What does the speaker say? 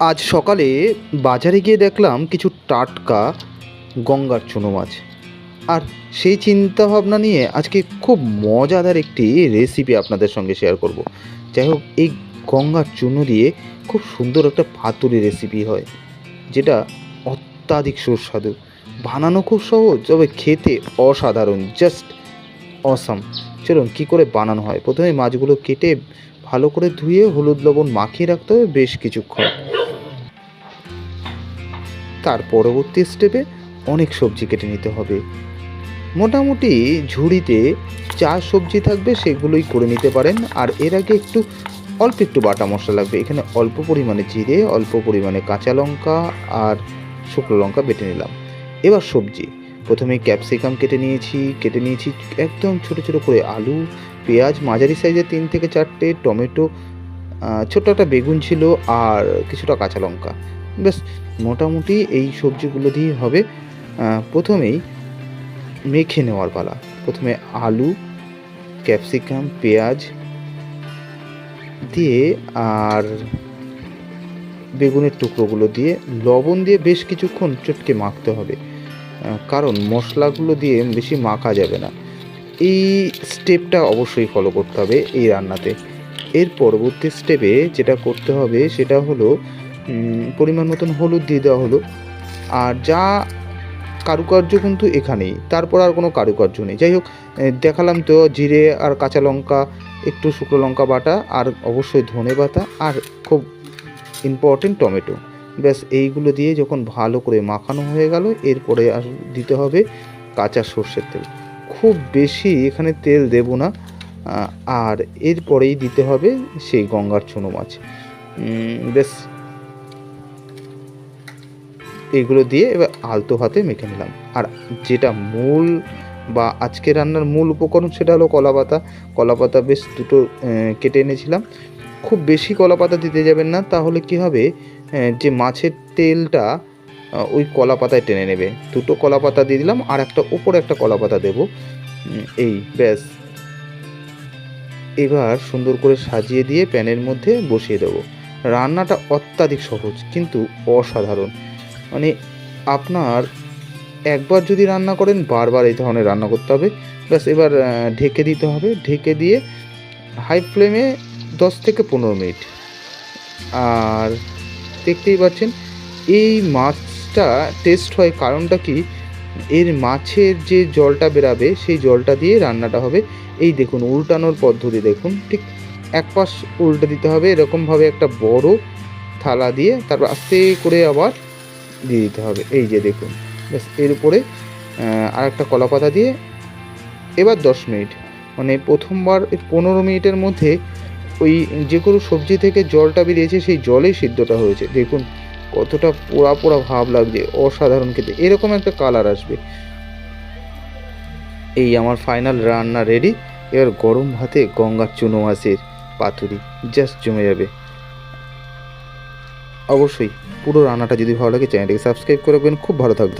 আজ সকালে বাজারে গিয়ে দেখলাম কিছু টাটকা গঙ্গার চুনো মাছ। আর সেই চিন্তা ভাবনা নিয়ে আজকে খুব মজাদার একটি রেসিপি আপনাদের সঙ্গে শেয়ার করব। যাই হোক, এই গঙ্গার চুনো দিয়ে খুব সুন্দর একটা পাতুরি রেসিপি হয়, যেটা অত্যাধিক সুস্বাদু। বানানো খুব সহজ, তবে খেতে অসাধারণ জাস্ট অসাম চলুন, কী করে বানানো হয়? প্রথমে মাছগুলো কেটে ভালো করে ধুয়ে হলুদ লবণ মাখিয়ে রাখতে হবে বেশ কিছুক্ষণ। তার পরবর্তী স্টেপে অনেক সবজি কেটে নিতে হবে। মোটামুটি ঝুড়িতে যা সবজি থাকবে সেগুলোই করে নিতে পারেন। আর এর আগে একটু, অল্প একটু বাটা মশলা লাগবে। এখানে অল্প পরিমাণে জিরে, অল্প পরিমাণে কাঁচা লঙ্কা আর শুকনো লঙ্কা বেটে নিলাম। এবার সবজি। প্রথমে ক্যাপসিকাম কেটে নিয়েছি। কেটে নিয়েছি একদম ছোট ছোট করে আলু, পেঁয়াজ, মাঝারি সাইজের তিন থেকে চারটে, টমেটো ছোট্ট একটা বেগুন ছিল আর কিছুটা কাঁচা লঙ্কা। বেশ, মোটামুটি এই সবজিগুলো দিয়ে হবে। প্রথমেই মেখে নেওয়ার পালা। প্রথমে আলু, ক্যাপসিকাম, পেঁয়াজ দিয়ে আর বেগুনের টুকরোগুলো দিয়ে লবণ দিয়ে বেশ কিছুক্ষণ চটকে মাখতে হবে। কারণ মশলাগুলো দিয়ে বেশি মাখা যাবে না। এই স্টেপটা অবশ্যই ফলো করতে হবে এই রান্নাতে। এর পরবর্তী স্টেপে যেটা করতে হবে সেটা হলো পরিমাণ মতন হলুদ দিয়ে দেওয়া হলো। আর যা কারুকার্য কিন্তু এখানেই, তারপর আর কোনো কারুকার্য নেই। যাই হোক দেখালাম তো জিরে আর কাঁচা লঙ্কা, একটু শুকনো লঙ্কা বাটা আর অবশ্যই ধনে বাটা আর খুব ইম্পর্টেন্ট টমেটো। ব্যাস, এইগুলো দিয়ে যখন ভালো করে মাখানো হয়ে গেল, এরপরে আর দিতে হবে কাঁচা সর্ষের তেল। খুব বেশি এখানে তেল দেব না। আর এরপরেই দিতে হবে সেই গঙ্গার চুনো মাছ। বেশ। এগুলো দিয়ে এবার আলতো হাতে মেখে নিলাম। আর যেটা মূল বা আজকে রান্নার মূল উপকরণ সেটা হলো কলা পাতা। কলা পাতা বেশ দুটো কেটে এনেছিলাম। খুব বেশি কলা পাতা দিতে যাবেন না, তাহলে কি হবে যে মাছের তেলটা ওই কলা পাতায় টেনে নেবে। দুটো কলা পাতা দিয়ে দিলাম, আর একটা ওপরে একটা কলা পাতা দেবো। এই ব্যাস এবার সুন্দর করে সাজিয়ে দিয়ে প্যানের মধ্যে বসিয়ে দেবো। রান্নাটা অত্যাধিক সহজ, কিন্তু অসাধারণ। মানে আপনার একবার যদি রান্না করেন, বারবার এই ধরনের রান্না করতে হবে। ব্যাস, এবার ঢেকে দিতে হবে। ঢেকে দিয়ে হাই ফ্লেমে দশ থেকে পনেরো মিনিট। আর দেখতেই পাচ্ছেন, এই মাছটা টেস্ট হয় কারণটা কি? এর মাছের যে জলটা বেরাবে, সেই জলটা দিয়ে রান্নাটা হবে। এই দেখুন, উল্টানোর পদ্ধতি দেখুন। ঠিক এক পাশ উল্টে দিতে হবে, এরকমভাবে একটা বড় থালা দিয়ে তারপর আস্তে করে আবার দিয়ে দিতে হবে। এই যে দেখুন, ব্যাস, এর উপরে আর একটা কলা পাতা দিয়ে এবার দশ মিনিট। মানে প্রথমবার পনেরো মিনিটের মধ্যে ওই যে কোনো সবজি থেকে জলটা বেরিয়েছে, সেই জলেই সিদ্ধটা হয়েছে। দেখুন কতটা পোড়া পোড়া ভাব লাগছে, অসাধারণ খেতে। এরকম একটা কালার আসবে। এই আমার ফাইনাল রান্না রেডি এবার গরম ভাতে গঙ্গার চুনো মাছের পাতুরি জাস্ট জমে যাবে। অবশ্যই পুরো রান্নাটা যদি ভালো লাগে চ্যানেলটিকে সাবস্ক্রাইব করে রাখবেন। খুব ভালো থাকবে